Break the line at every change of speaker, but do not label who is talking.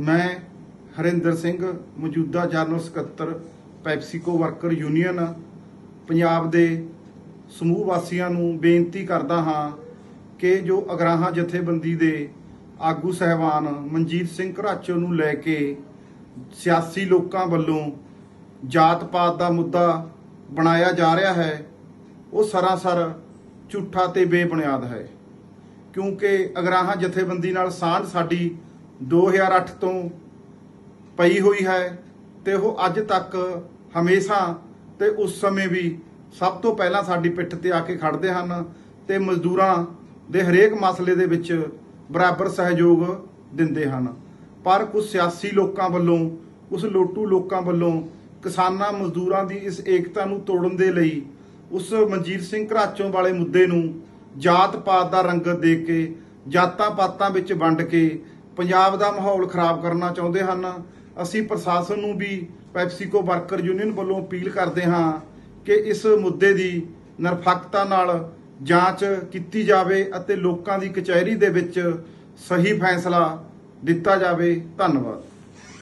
ਮੈਂ ਹਰਿੰਦਰ ਸਿੰਘ, ਮੌਜੂਦਾ ਜਨਰਲ ਸਕੱਤਰ, ਪੈਪਸੀਕੋ ਵਰਕਰ ਯੂਨੀਅਨ, ਪੰਜਾਬ ਦੇ ਸਮੂਹ ਵਾਸੀਆਂ ਨੂੰ ਬੇਨਤੀ ਕਰਦਾ ਹਾਂ ਕਿ ਜੋ ਅਗਰਾਹਾਂ ਜਥੇਬੰਦੀ ਦੇ ਆਗੂ ਸਹਿਬਾਨ ਮਨਜੀਤ ਸਿੰਘ ਘਰਾਚੋ ਨੂੰ ਲੈ ਕੇ ਸਿਆਸੀ ਲੋਕਾਂ ਵੱਲੋਂ ਜਾਤ ਪਾਤ ਦਾ ਮੁੱਦਾ ਬਣਾਇਆ ਜਾ ਰਿਹਾ ਹੈ, ਉਹ ਸਰਾਸਰ ਝੂਠਾ ਤੇ ਬੇਬੁਨਿਆਦ ਹੈ। ਕਿਉਂਕਿ ਅਗਰਾਹਾਂ ਜਥੇਬੰਦੀ ਨਾਲ ਸਾਂਝ ਸਾਡੀ 2008 ਤੋਂ ਪਈ ਹੋਈ ਹੈ ਤੇ ਉਹ ਅੱਜ ਤੱਕ ਹਮੇਸ਼ਾ ਤੇ ਉਸ ਸਮੇਂ ਵੀ ਸਭ ਤੋਂ ਪਹਿਲਾਂ ਸਾਡੀ ਪਿੱਠ ਤੇ ਆ ਕੇ ਖੜਦੇ ਹਨ ਤੇ ਮਜ਼ਦੂਰਾਂ ਦੇ ਹਰੇਕ ਮਸਲੇ ਦੇ ਵਿੱਚ ਬਰਾਬਰ ਸਹਿਯੋਗ ਦਿੰਦੇ ਹਨ। ਪਰ ਕੁਝ ਸਿਆਸੀ ਲੋਕਾਂ ਵੱਲੋਂ ਉਸ ਲੋਟੂ ਲੋਕਾਂ ਵੱਲੋਂ ਕਿਸਾਨਾਂ ਮਜ਼ਦੂਰਾਂ ਦੀ ਇਸ ਏਕਤਾ ਨੂੰ ਤੋੜਨ ਦੇ ਲਈ ਉਸ ਮਨਜੀਤ ਸਿੰਘ ਘਰਾਚੋਂ ਵਾਲੇ ਮੁੱਦੇ ਨੂੰ ਜਾਤ ਪਾਤ ਦਾ ਰੰਗਤ ਦੇ ਕੇ ਜਾਤਾਂ ਪਾਤਾਂ ਵਿੱਚ ਵੰਡ ਕੇ ਪੰਜਾਬ ਦਾ ਮਾਹੌਲ ਖਰਾਬ ਕਰਨਾ ਚਾਹੁੰਦੇ ਹਨ। ਅਸੀਂ ਪ੍ਰਸ਼ਾਸਨ ਨੂੰ ਵੀ ਪੈਪਸੀਕੋ ਵਰਕਰ ਯੂਨੀਅਨ ਵੱਲੋਂ ਅਪੀਲ ਕਰਦੇ ਹਾਂ ਕਿ ਇਸ ਮੁੱਦੇ ਦੀ ਨਿਰਪੱਖਤਾ ਨਾਲ ਜਾਂਚ ਕੀਤੀ ਜਾਵੇ ਅਤੇ ਲੋਕਾਂ ਦੀ ਕਚਹਿਰੀ ਦੇ ਵਿੱਚ ਸਹੀ ਫੈਸਲਾ ਦਿੱਤਾ ਜਾਵੇ। ਧੰਨਵਾਦ।